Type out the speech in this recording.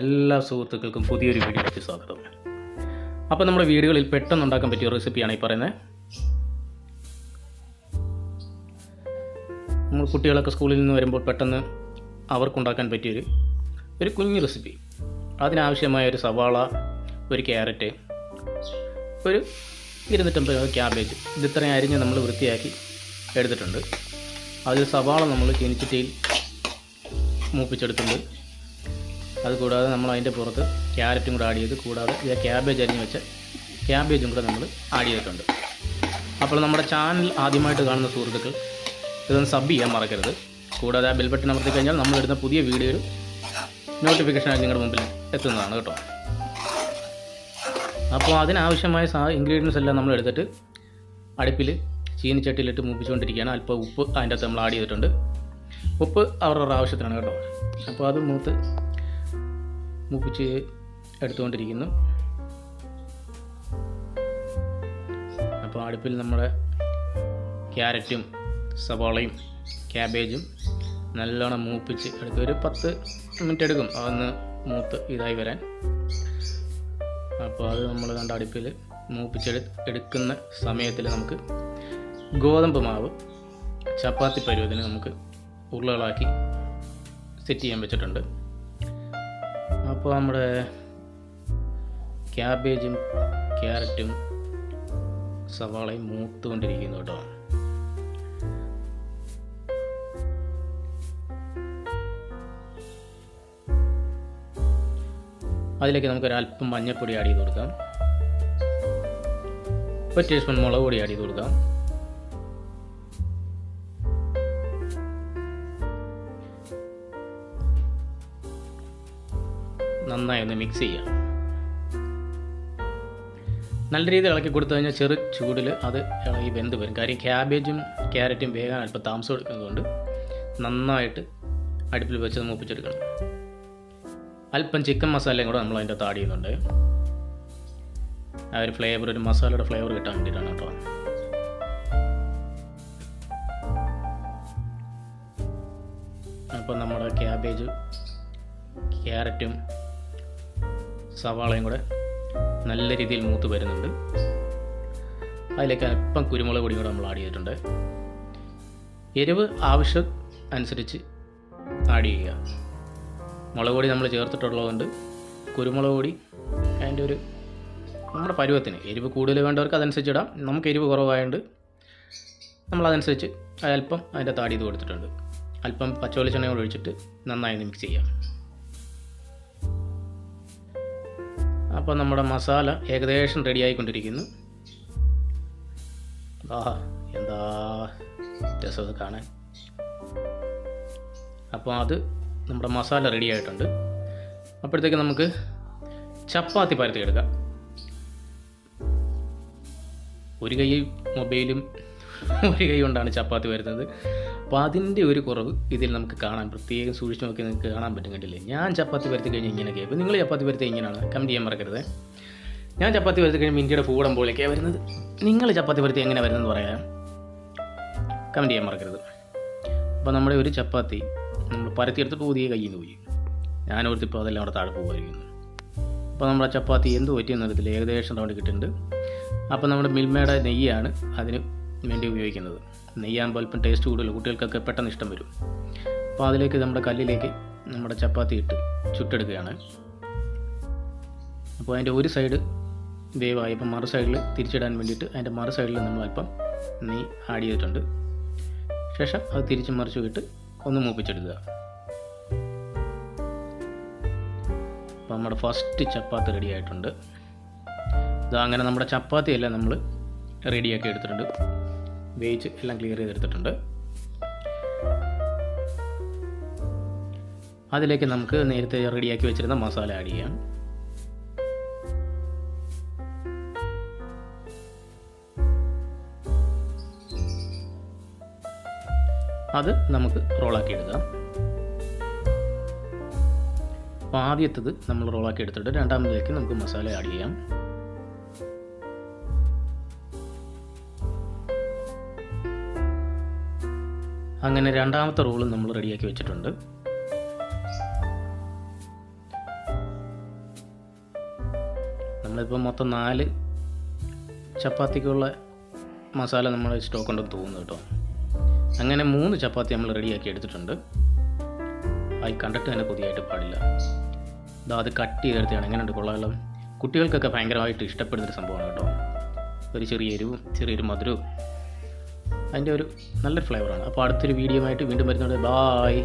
എല്ലാ സുഹൃത്തുക്കൾക്കും പുതിയൊരു വീഡിയോയ്ക്ക് സ്വാഗതം. അപ്പോൾ നമ്മുടെ വീടുകളിൽ പെട്ടെന്ന് ഉണ്ടാക്കാൻ പറ്റിയ റെസിപ്പിയാണ് ഈ പറയുന്നത് നമ്മൾ കുട്ടികളൊക്കെ സ്കൂളിൽ നിന്ന് വരുമ്പോൾ പെട്ടെന്ന് അവർക്കുണ്ടാക്കാൻ പറ്റിയൊരു ഒരു കുഞ്ഞു റെസിപ്പി. അതിനാവശ്യമായ ഒരു സവാള ഒരു ക്യാരറ്റ് ഒരു ഇരുന്നൂറ്റമ്പത് ക്യാബേജ്. ഇതിത്രയും അരിഞ്ഞ് നമ്മൾ വൃത്തിയാക്കി എടുത്തിട്ടുണ്ട്. അതിൽ സവാള നമ്മൾ ചീനിച്ചിട്ടിയിൽ മൂപ്പിച്ചെടുത്തിട്ടുണ്ട്. അതുകൂടാതെ നമ്മൾ അതിന്റെ പുറത്ത് ക്യാരറ്റും കൂടെ ആഡ് ചെയ്ത് കൂടാതെ ഇതേ ക്യാബേജ് അരിഞ്ഞ് വെച്ച ക്യാബേജും കൂടെ നമ്മൾ ആഡ് ചെയ്തിട്ടുണ്ട്. അപ്പോൾ നമ്മുടെ ചാനൽ ആദ്യമായിട്ട് കാണുന്ന സുഹൃത്തുക്കൾ ഇതൊന്ന് സബ് ചെയ്യാൻ മറക്കരുത്. കൂടാതെ ആ ബെൽ ബട്ടൺ അമർത്തി കഴിഞ്ഞാൽ നമ്മൾ ഇടുന്ന പുതിയ വീഡിയോ നോട്ടിഫിക്കേഷനായി നിങ്ങളുടെ മുമ്പിൽ എത്തുന്നതാണ് കേട്ടോ. അപ്പോൾ അതിനാവശ്യമായ സാ ഇൻഗ്രീഡിയൻസ് എല്ലാം നമ്മൾ എടുത്തിട്ട് അടുപ്പിൽ ചീനിച്ചട്ടിയിലിട്ട് മൂപ്പിച്ചുകൊണ്ടിരിക്കുകയാണ്. അല്പം ഉപ്പ് അതിന്റെ അകത്ത് നമ്മൾ ആഡ് ചെയ്തിട്ടുണ്ട്. ഉപ്പ് അവരുടെ ആവശ്യത്തിനാണ് കേട്ടോ. അപ്പോൾ അത് മൂത്ത് മൂപ്പിച്ച് എടുത്തുകൊണ്ടിരിക്കുന്നു. അപ്പോൾ അടുപ്പിൽ നമ്മുടെ ക്യാരറ്റും സവാളയും ക്യാബേജും നല്ലോണം മൂപ്പിച്ച് എടുത്ത് ഒരു പത്ത് മിനിറ്റ് എടുക്കും അതൊന്ന് മൂത്ത് ഇതായി വരാൻ. അപ്പോൾ അത് നമ്മൾ കണ്ട അടുപ്പിൽ മൂപ്പിച്ചെടു എടുക്കുന്ന സമയത്തിൽ നമുക്ക് ഗോതമ്പ് മാവ് ചപ്പാത്തി പരുവത്തിന് നമുക്ക് ഉരുളകളാക്കി സെറ്റ് ചെയ്യാൻ വെച്ചിട്ടുണ്ട്. അപ്പോൾ നമ്മുടെ ക്യാബേജും ക്യാരറ്റും സവാളയും മൂത്തുകൊണ്ടിരിക്കുന്നു കേട്ടോ. അതിലേക്ക് നമുക്ക് ഒരല്പം മഞ്ഞൾപ്പൊടി ആഡ് ചെയ്ത് കൊടുക്കാം. ഒരു ടീസ്പൂൺ മുളക് പൊടി ആഡ് ചെയ്ത് കൊടുക്കാം. നന്നായി ഒന്ന് മിക്സ് ചെയ്യുക. നല്ല രീതിയിൽ ഇളക്കി കൊടുത്തു കഴിഞ്ഞാൽ ചെറു ചൂടിൽ അത് ഇളകി വെന്ത് വരും. കാര്യം ക്യാബേജും ക്യാരറ്റും വേഗം അല്പം താമസം എടുക്കുന്നതുകൊണ്ട് നന്നായിട്ട് അടുപ്പിൽ വെച്ച് മൂപ്പിച്ചെടുക്കണം അല്പം ചിക്കൻ മസാലയും കൂടെ നമ്മൾ അതിന്റെ ആഡ് ചെയ്യുന്നുണ്ട്. ആ ഒരു ഫ്ലേവർ ഒരു മസാലയുടെ ഫ്ലേവർ കിട്ടാൻ വേണ്ടിയിട്ടാണ് കേട്ടോ. അപ്പോൾ നമ്മുടെ ക്യാബേജ് ക്യാരറ്റും സവാളയും കൂടെ നല്ല രീതിയിൽ മൂത്ത് വരുന്നുണ്ട്. അതിലേക്ക് അല്പം കുരുമുളക് പൊടിയും കൂടെ നമ്മൾ ആഡ് ചെയ്തിട്ടുണ്ട്. എരിവ് ആവശ്യം അനുസരിച്ച് ആഡ് ചെയ്യുക. മുളക് പൊടി നമ്മൾ ചേർത്തിട്ടുള്ളതുകൊണ്ട് കുരുമുളക് പൊടി അതിന്റെ ഒരു നമ്മുടെ പരുവത്തിന് എരിവ് കൂടുതൽ വേണ്ടവർക്ക് അതനുസരിച്ച് ഇടാം. നമുക്ക് എരിവ് കുറവായതുകൊണ്ട് നമ്മളതനുസരിച്ച് അല്പം അതിന്റെ താടി ഇത് കൊടുത്തിട്ടുണ്ട്. അല്പം പച്ചവെളിച്ചെണ്ണ ഒഴിച്ചിട്ട് നന്നായി മിക്സ് ചെയ്യാം. അപ്പോൾ നമ്മുടെ മസാല ഏകദേശം റെഡി ആയിക്കൊണ്ടിരിക്കുന്നു. ആഹാ എന്താ രസം കാണാൻ. അപ്പോൾ അത് നമ്മുടെ മസാല റെഡി ആയിട്ടുണ്ട്. അപ്പോഴത്തേക്ക് നമുക്ക് ചപ്പാത്തി പരത്തി എടുക്കാം. ഒരു കൈ മൊബൈലും ഒരു കൈ കൊണ്ടാണ് ചപ്പാത്തി വരുന്നത്. അപ്പോൾ അതിന്റെ ഒരു കുറവ് ഇതിൽ നമുക്ക് കാണാൻ പ്രത്യേകം സൂക്ഷിച്ച് നോക്കി നിങ്ങൾക്ക് കാണാൻ പറ്റും കണ്ടില്ലേ? ഞാൻ ചപ്പാത്തി വരുത്തി കഴിഞ്ഞാൽ ഇങ്ങനെയൊക്കെ അപ്പോൾ നിങ്ങൾ ചപ്പാത്തി വരുത്തി ഇങ്ങനെയാണ് കമന്റ് ചെയ്യാൻ മറക്കരുത്. ഞാൻ ചപ്പാത്തി വരുത്തി കഴിയുമ്പോൾ ഇന്ത്യയുടെ പൂടം പോലെയൊക്കെയാണ് വരുന്നത്. നിങ്ങൾ ചപ്പാത്തി വരുത്തി എങ്ങനെ വരുന്നതെന്ന് പറയാം. കമന്റ് ചെയ്യാൻ മറക്കരുത്. അപ്പോൾ നമ്മുടെ ഒരു ചപ്പാത്തി നമ്മൾ പരത്തിയെടുത്തിട്ട് പുതിയ കയ്യിൽ നിന്ന് പോയി. ഞാൻ ഓർത്തിപ്പോൾ അതെല്ലാം അവിടെ താഴെ പോകുമായിരിക്കുന്നു അപ്പോൾ നമ്മുടെ ചപ്പാത്തി എന്ത് പറ്റിയെന്നറിയത്തില്ല ഏകദേശം റൗണ്ട് കിട്ടുന്നുണ്ട്. അപ്പോൾ നമ്മുടെ മിൽമയുടെ നെയ്യാണ് അതിന് വേണ്ടി ഉപയോഗിക്കുന്നത്. നെയ്യാകുമ്പോൾ അല്പം ടേസ്റ്റ് കൂടുതൽ കുട്ടികൾക്കൊക്കെ പെട്ടെന്ന് ഇഷ്ടം വരും. അപ്പോൾ അതിലേക്ക് നമ്മുടെ കല്ലിലേക്ക് നമ്മുടെ ചപ്പാത്തി ഇട്ട് ചുട്ടെടുക്കുകയാണ്. അപ്പോൾ അതിന്റെ ഒരു സൈഡ് വേവായി അപ്പം മറു സൈഡിൽ തിരിച്ചിടാൻ വേണ്ടിയിട്ട് അതിന്റെ മറു സൈഡിൽ നമ്മൾ അല്പം നെയ്യ് ആഡ് ചെയ്തിട്ടുണ്ട്. ശേഷം അത് തിരിച്ച് മറിച്ച് വിട്ട് ഒന്ന് മൂപ്പിച്ചെടുക്കുക. അപ്പോൾ നമ്മുടെ ഫസ്റ്റ് ചപ്പാത്തി റെഡി ആയിട്ടുണ്ട്. അങ്ങനെ നമ്മുടെ ചപ്പാത്തി എല്ലാം നമ്മൾ റെഡിയാക്കി എടുത്തിട്ടുണ്ട്. വേവിച്ച് എല്ലാം ക്ലിയർ ചെയ്തെടുത്തിട്ടുണ്ട്. അതിലേക്ക് നമുക്ക് നേരത്തെ റെഡിയാക്കി വെച്ചിരുന്ന മസാല ആഡ് ചെയ്യാം. അത് നമുക്ക് റോളാക്കി എടുക്കാം. അപ്പോൾ ആദ്യത്തത് നമ്മൾ റോളാക്കി എടുത്തിട്ട് രണ്ടാമതിലേക്ക് നമുക്ക് മസാല ആഡ് ചെയ്യാം. അങ്ങനെ രണ്ടാമത്തെ റോളും നമ്മൾ റെഡിയാക്കി വെച്ചിട്ടുണ്ട്. നമ്മളിപ്പോൾ മൊത്തം നാല് ചപ്പാത്തിക്കുള്ള മസാല നമ്മൾ സ്റ്റോക്ക് ഉണ്ടെന്ന് തോന്നുന്നു കേട്ടോ. അങ്ങനെ മൂന്ന് ചപ്പാത്തി നമ്മൾ റെഡിയാക്കി എടുത്തിട്ടുണ്ട്. അത് കണ്ടിട്ട് തന്നെ പുതിയതായിട്ട് പാടില്ല. ഇതാ അത് കട്ട് ചെയ്തെടുത്താണ് എങ്ങനെയുണ്ട്? കൊള്ളാമല്ലോ കുട്ടികൾക്കൊക്കെ ഭയങ്കരമായിട്ട് ഇഷ്ടപ്പെടുന്നൊരു സംഭവമാണ് കേട്ടോ. ഒരു ചെറിയ എരിവും ചെറിയൊരു മധുരവും. അതിന്റെ ഒരു നല്ലൊരു ഫ്ലേവറാണ് അപ്പോൾ അടുത്തൊരു വീഡിയോ ആയിട്ട് വീണ്ടും വരുന്നുണ്ട് ബായ്